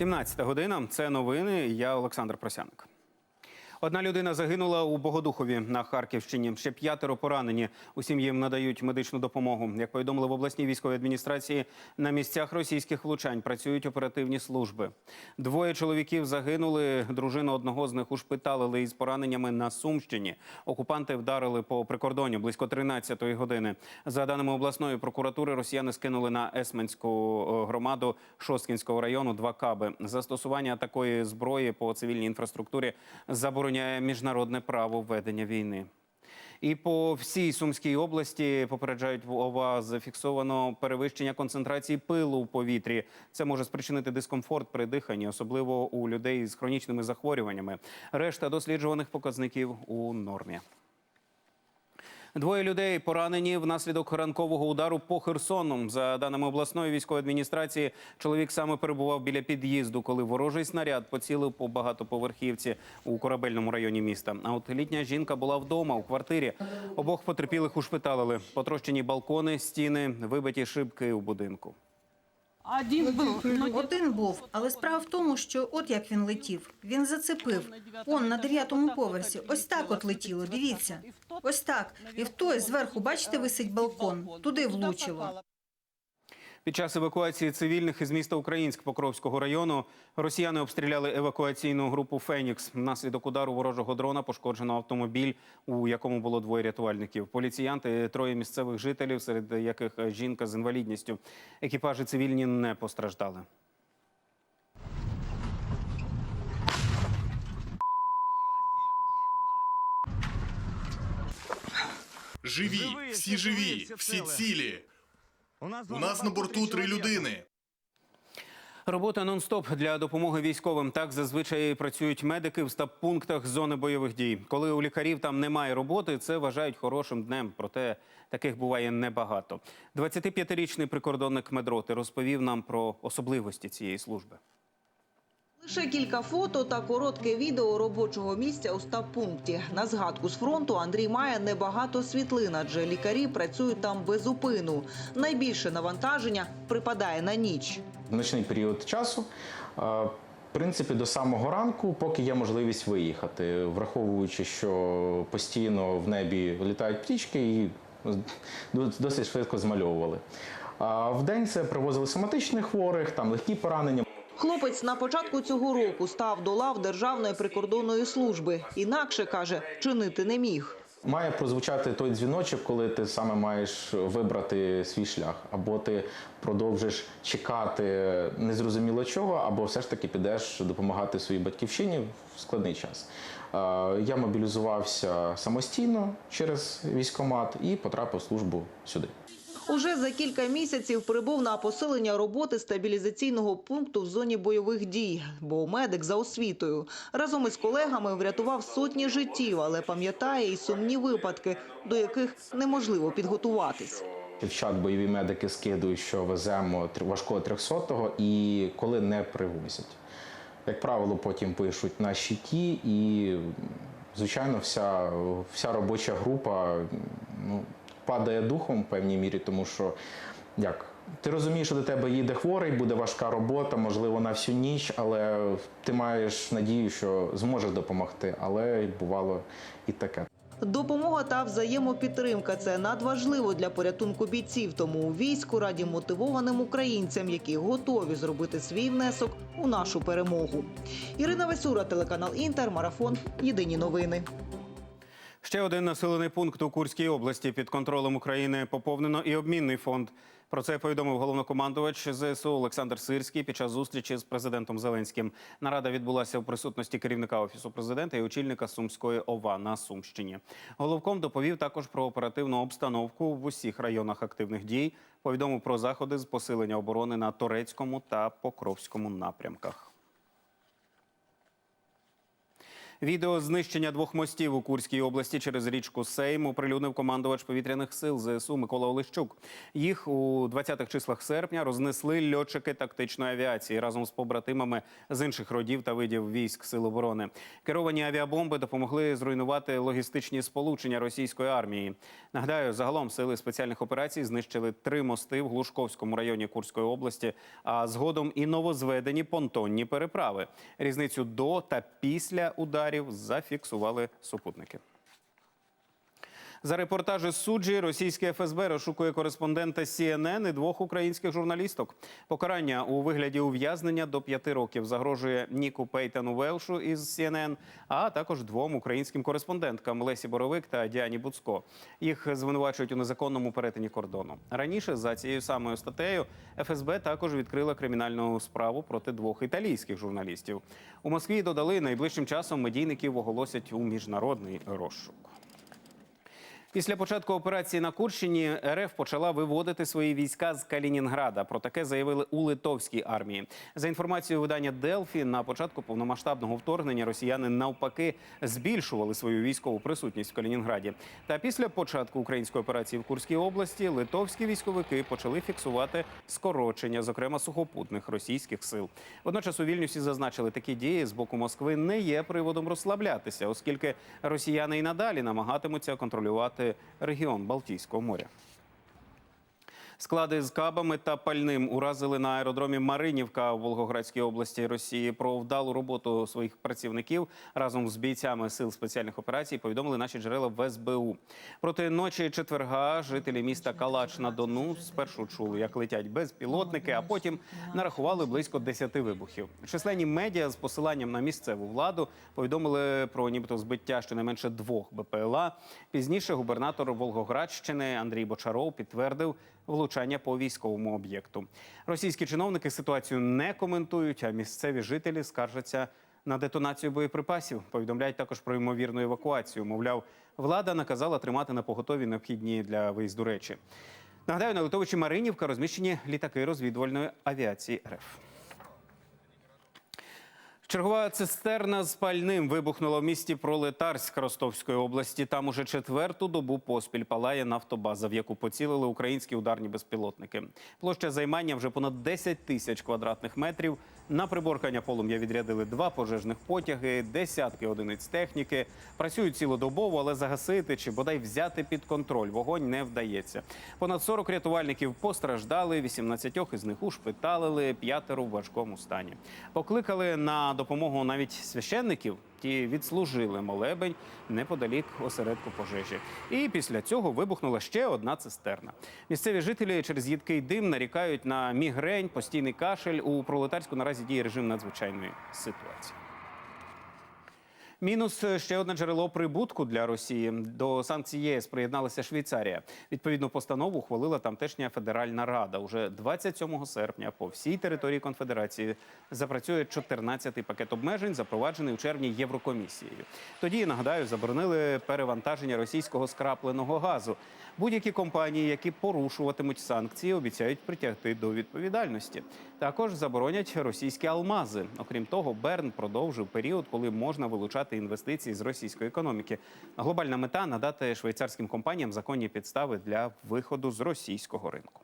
17 година. Це новини. Я Олександр Просяник. Одна людина загинула у Богодухові на Харківщині. Ще п'ятеро поранені. Усім їм надають медичну допомогу. Як повідомили в обласній військовій адміністрації, на місцях російських влучань працюють оперативні служби. Двоє чоловіків загинули. Дружину одного з них ушпиталили із пораненнями на Сумщині. Окупанти вдарили по прикордонню близько 13-ї години. За даними обласної прокуратури, росіяни скинули на Есменську е, громаду Шосткінського району два каби. Застосування такої зброї по цивільній інфраструктурі забороняє міжнародне право ведення війни. І по всій Сумській області попереджають ОВА зафіксовано перевищення концентрації пилу в повітрі. Це може спричинити дискомфорт при диханні, особливо у людей з хронічними захворюваннями. Решта досліджуваних показників у нормі. Двоє людей поранені внаслідок ранкового удару по Херсону. За даними обласної військової адміністрації, чоловік саме перебував біля під'їзду, коли ворожий снаряд поцілив по багатоповерхівці у корабельному районі міста. А от літня жінка була вдома у квартирі. Обох потерпілих ушпиталили. Потрощені балкони, стіни, вибиті шибки у будинку. Один був Один був, але справа в тому, що от як він летів. Він зацепив. Он на дев'ятому поверсі. Ось так от летіло. Дивіться. Ось так. І в той зверху, бачите, висить балкон. Туди влучило. Під час евакуації цивільних із міста Українськ Покровського району росіяни обстріляли евакуаційну групу Фенікс. Внаслідок удару ворожого дрона пошкоджено автомобіль, у якому було двоє рятувальників. Поліціянти, троє місцевих жителів, серед яких жінка з інвалідністю. Екіпажі цивільні не постраждали. Живі, всі живі, всі цілі. У нас на борту три людини. Робота нон-стоп для допомоги військовим. Так зазвичай працюють медики в стаб-пунктах зони бойових дій. Коли у лікарів там немає роботи, це вважають хорошим днем. Проте таких буває небагато. 25-річний прикордонник медроти розповів нам про особливості цієї служби. Лише кілька фото та коротке відео робочого місця у стаб-пункті. На згадку з фронту Андрій має небагато світлин, адже лікарі працюють там без упину. Найбільше навантаження припадає на ніч. ночний період часу. В принципі, до самого ранку, поки є можливість виїхати, враховуючи, що постійно в небі літають птічки і досить швидко змальовували. А в день це привозили соматичних хворих, там легкі поранення. Хлопець на початку цього року став до лав Державної прикордонної служби. Інакше каже, чинити не міг. Має прозвучати той дзвіночок, коли ти саме маєш вибрати свій шлях, або ти продовжиш чекати незрозуміло чого, або все ж таки підеш допомагати своїй батьківщині в складний час. Я мобілізувався самостійно через військкомат і потрапив в службу сюди. Уже за кілька місяців прибув на посилення роботи стабілізаційного пункту в зоні бойових дій, бо медик за освітою. Разом із колегами врятував сотні життів, але пам'ятає і сумні випадки, до яких неможливо підготуватись. Дівчат бойові медики скидують, що веземо важкого 300-го і коли не привозять. Як правило, потім пишуть на щиті, і, звичайно, вся, вся робоча група ну, падає духом в певній мірі, тому що як. Ти розумієш, що до тебе їде хворий, буде важка робота, можливо, на всю ніч, але ти маєш надію, що зможеш допомогти. Але бувало і таке. Допомога та взаємопідтримка це надважливо для порятунку бійців. Тому у війську раді мотивованим українцям, які готові зробити свій внесок у нашу перемогу. Ірина Васюра, телеканал Інтер, марафон. Єдині новини. Ще один населений пункт у Курській області під контролем України поповнено і обмінний фонд. Про це повідомив головнокомандувач ЗСУ Олександр Сирський під час зустрічі з президентом Зеленським. Нарада відбулася в присутності керівника офісу президента і очільника Сумської ОВА на Сумщині. Головком доповів також про оперативну обстановку в усіх районах активних дій. Повідомив про заходи з посилення оборони на Торецькому та Покровському напрямках. Відео знищення двох мостів у Курській області через річку Сейм оприлюднив командувач повітряних сил ЗСУ Микола Олещук. Їх у 20-х числах серпня рознесли льотчики тактичної авіації разом з побратимами з інших родів та видів військ сил оборони. Керовані авіабомби допомогли зруйнувати логістичні сполучення російської армії. Нагадаю, загалом сили спеціальних операцій знищили три мости в Глушковському районі Курської області, а згодом і новозведені понтонні переправи. Різницю до та після ударів зафіксували супутники. За репортажі суджі російське ФСБ розшукує кореспондента CNN і двох українських журналісток. Покарання у вигляді ув'язнення до п'яти років загрожує Ніку Пейтану Велшу із CNN, а також двом українським кореспонденткам Лесі Боровик та Діані Буцко. Їх звинувачують у незаконному перетині кордону. Раніше за цією самою статтею ФСБ також відкрила кримінальну справу проти двох італійських журналістів. У Москві додали найближчим часом медійників оголосять у міжнародний розшук. Після початку операції на Курщині РФ почала виводити свої війська з Калінінграда. Про таке заявили у литовській армії. За інформацією видання Делфі, на початку повномасштабного вторгнення росіяни навпаки збільшували свою військову присутність в Калінінграді. Та після початку української операції в Курській області литовські військовики почали фіксувати скорочення, зокрема сухопутних російських сил. Водночас у Вільнюсі зазначили, такі дії з боку Москви не є приводом розслаблятися, оскільки росіяни і надалі намагатимуться контролювати регіон Балтійського моря. Склади з кабами та пальним уразили на аеродромі Маринівка у Волгоградській області Росії. Про вдалу роботу своїх працівників разом з бійцями сил спеціальних операцій повідомили наші джерела в СБУ. Проти ночі четверга жителі міста Калач на Дону спершу чули, як летять безпілотники, а потім нарахували близько 10 вибухів. Численні медіа з посиланням на місцеву владу повідомили про нібито збиття щонайменше двох БПЛА. Пізніше губернатор Волгоградщини Андрій Бочаров підтвердив влучання по військовому об'єкту. Російські чиновники ситуацію не коментують, а місцеві жителі скаржаться на детонацію боєприпасів. Повідомляють також про ймовірну евакуацію. Мовляв, влада наказала тримати на поготові необхідні для виїзду речі. Нагадаю, на литовичі Маринівка розміщені літаки розвідувальної авіації РФ. Чергова цистерна з пальним вибухнула в місті Пролетарськ Ростовської області. Там уже четверту добу поспіль палає нафтобаза, в яку поцілили українські ударні безпілотники. Площа займання вже понад 10 тисяч квадратних метрів. На приборкання полум'я відрядили два пожежних потяги, десятки одиниць техніки. Працюють цілодобово, але загасити чи бодай взяти під контроль вогонь не вдається. Понад 40 рятувальників постраждали, 18 із них ушпиталили, п'ятеро в важкому стані. Покликали на допомогу навіть священників. Ті відслужили молебень неподалік осередку пожежі. І після цього вибухнула ще одна цистерна. Місцеві жителі через їдкий дим нарікають на мігрень, постійний кашель. У пролетарську наразі діє режим надзвичайної ситуації. Мінус ще одне джерело прибутку для Росії. До санкцій ЄС приєдналася Швейцарія. Відповідну постанову ухвалила тамтешня федеральна рада. Уже 27 серпня по всій території конфедерації запрацює 14-й пакет обмежень, запроваджений у червні Єврокомісією. Тоді нагадаю, заборонили перевантаження російського скрапленого газу. Будь-які компанії, які порушуватимуть санкції, обіцяють притягти до відповідальності. Також заборонять російські алмази. Окрім того, Берн продовжив період, коли можна вилучати інвестиції з російської економіки. Глобальна мета надати швейцарським компаніям законні підстави для виходу з російського ринку.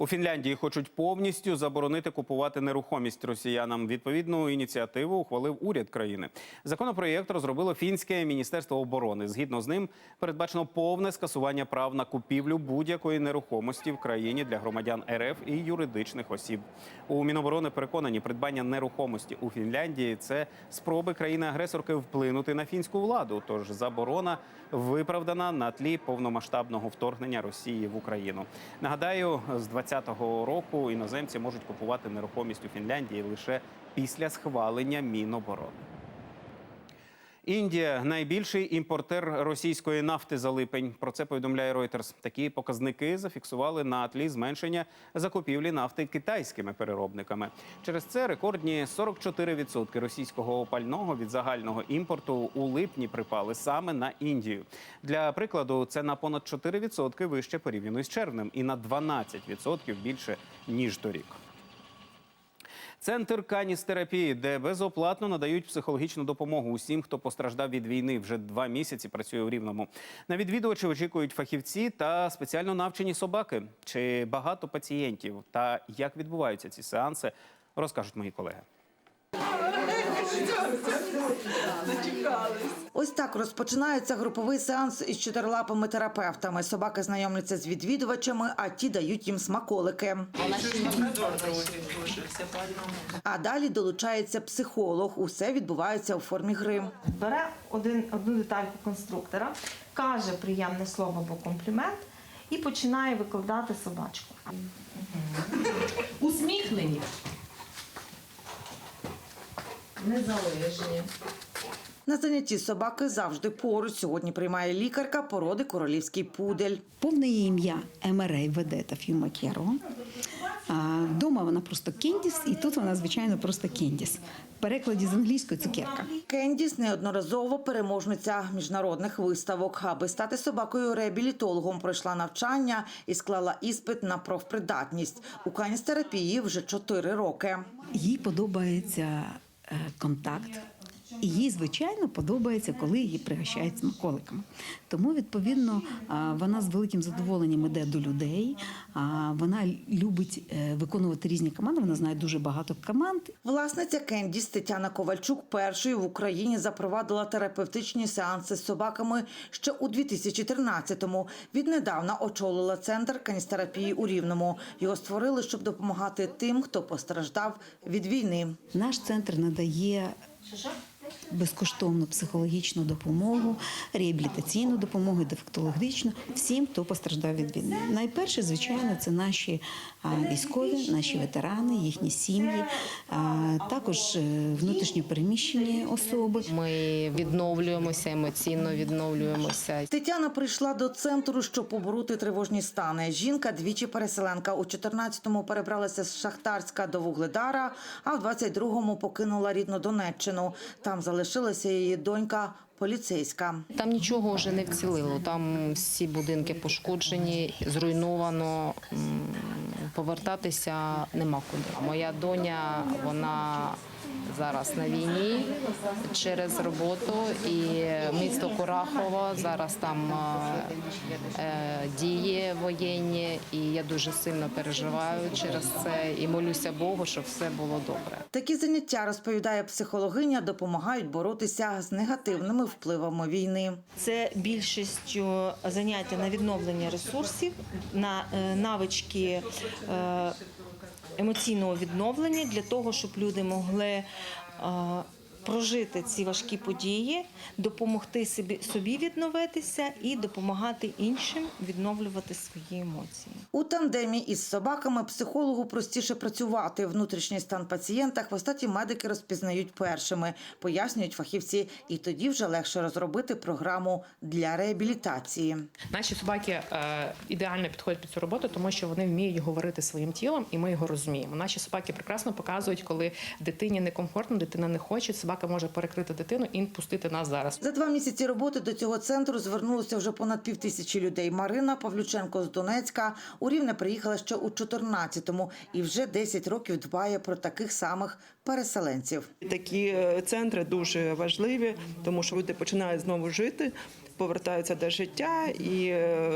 У Фінляндії хочуть повністю заборонити купувати нерухомість росіянам. Відповідну ініціативу ухвалив уряд країни. Законопроєкт розробило фінське міністерство оборони. Згідно з ним, передбачено повне скасування прав на купівлю будь-якої нерухомості в країні для громадян РФ і юридичних осіб. У Міноборони переконані, придбання нерухомості у Фінляндії це спроби країни-агресорки вплинути на фінську владу. Тож заборона виправдана на тлі повномасштабного вторгнення Росії в Україну. Нагадаю, з 2020 року іноземці можуть купувати нерухомість у Фінляндії лише після схвалення Міноборони. Індія найбільший імпортер російської нафти за липень. Про це повідомляє Reuters. Такі показники зафіксували на тлі зменшення закупівлі нафти китайськими переробниками. Через це рекордні 44% російського пального від загального імпорту у липні припали саме на Індію. Для прикладу, це на понад 4% вище порівняно з червнем і на 12% більше ніж торік. Центр каністерапії, де безоплатно надають психологічну допомогу усім, хто постраждав від війни. Вже два місяці працює у Рівному. На відвідувачі очікують фахівці та спеціально навчені собаки. Чи багато пацієнтів та як відбуваються ці сеанси, розкажуть мої колеги. Ось так розпочинається груповий сеанс із чотирилапими терапевтами. Собаки знайомляться з відвідувачами, а ті дають їм смаколики. А далі долучається психолог. Усе відбувається у формі гри. бере один, одну детальку конструктора, каже приємне слово або комплімент і починає викладати собачку. Усміхнені. Незалежні. На занятті собаки завжди поруч. Сьогодні приймає лікарка породи королівський пудель. Повне її ім'я Емерей Ведета Фюмакєро. Дома вона просто Кендіс, і тут вона, звичайно, просто Кендіс. В перекладі з англійської цукерка. Кендіс неодноразово переможниця міжнародних виставок. Аби стати собакою реабілітологом, пройшла навчання і склала іспит на профпридатність. У каністерапії вже 4 роки. Їй подобається контакт. І їй, звичайно, подобається, коли її пригощають смаколиками. Тому, відповідно, вона з великим задоволенням іде до людей. Вона любить е, виконувати різні команди. Вона знає дуже багато команд. Власниця Кендіс Тетяна Ковальчук першою в Україні запровадила терапевтичні сеанси з собаками ще у 2013-му. Віднедавна очолила центр каністерапії у Рівному. Його створили, щоб допомагати тим, хто постраждав від війни. Наш центр надає безкоштовну психологічну допомогу, реабілітаційну допомогу, дефектологічну всім, хто постраждав від війни. Найперше, звичайно, це наші військові, наші ветерани, їхні сім'ї, а, також е, внутрішньо переміщені особи. Ми відновлюємося, емоційно відновлюємося. Тетяна прийшла до центру, щоб побороти тривожні стани. Жінка двічі переселенка. У 14-му перебралася з Шахтарська до Вугледара, а в 22-му покинула рідну Донеччину. Там залишилася її донька поліцейська. Там нічого вже не вцілило. Там всі будинки пошкоджені, зруйновано. Повертатися нема куди. Моя доня, вона зараз на війні через роботу і місто Курахово зараз там е, е, дії воєнні, і я дуже сильно переживаю через це і молюся Богу, щоб все було добре. Такі заняття, розповідає психологиня, допомагають боротися з негативними впливами війни. Це більшістю заняття на відновлення ресурсів, на е, навички е, емоційного відновлення для того, щоб люди могли е, прожити ці важкі події, допомогти собі, собі відновитися і допомагати іншим відновлювати свої емоції. У тандемі із собаками психологу простіше працювати. Внутрішній стан пацієнта хвостаті медики розпізнають першими, пояснюють фахівці, і тоді вже легше розробити програму для реабілітації. Наші собаки е, ідеально підходять під цю роботу, тому що вони вміють говорити своїм тілом, і ми його розуміємо. Наші собаки прекрасно показують, коли дитині некомфортно, дитина не хоче. Собака може перекрити дитину і пустити нас зараз. За два місяці роботи до цього центру звернулося вже понад півтисячі людей. Марина Павлюченко з Донецька у Рівне приїхала ще у 14-му і вже 10 років дбає про таких самих переселенців. Такі е, центри дуже важливі, тому що люди починають знову жити, повертаються до життя і е,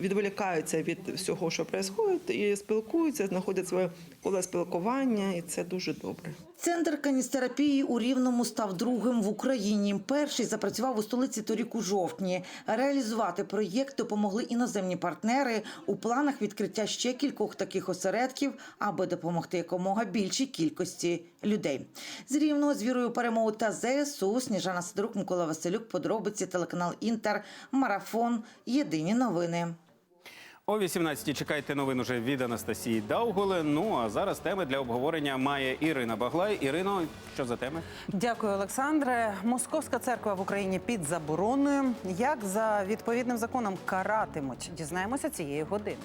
відволікаються від всього, що відбувається, і спілкуються, знаходять своє коло спілкування, і це дуже добре. Центр каністерапії у Рівному став другим в Україні. Перший запрацював у столиці торік у жовтні. Реалізувати проєкт допомогли іноземні партнери. У планах відкриття ще кількох таких осередків, аби допомогти якомога більшій кількості людей. З Рівного з вірою перемоги та ЗСУ Сніжана Сидорук, Микола Василюк, подробиці, телеканал Інтер, Марафон. Єдині новини. О 18-й чекайте новин уже від Анастасії Дауголи. Ну а зараз теми для обговорення має Ірина Баглай. Ірино, що за теми? Дякую, Олександре. Московська церква в Україні під забороною. Як за відповідним законом каратимуть? Дізнаємося цієї години.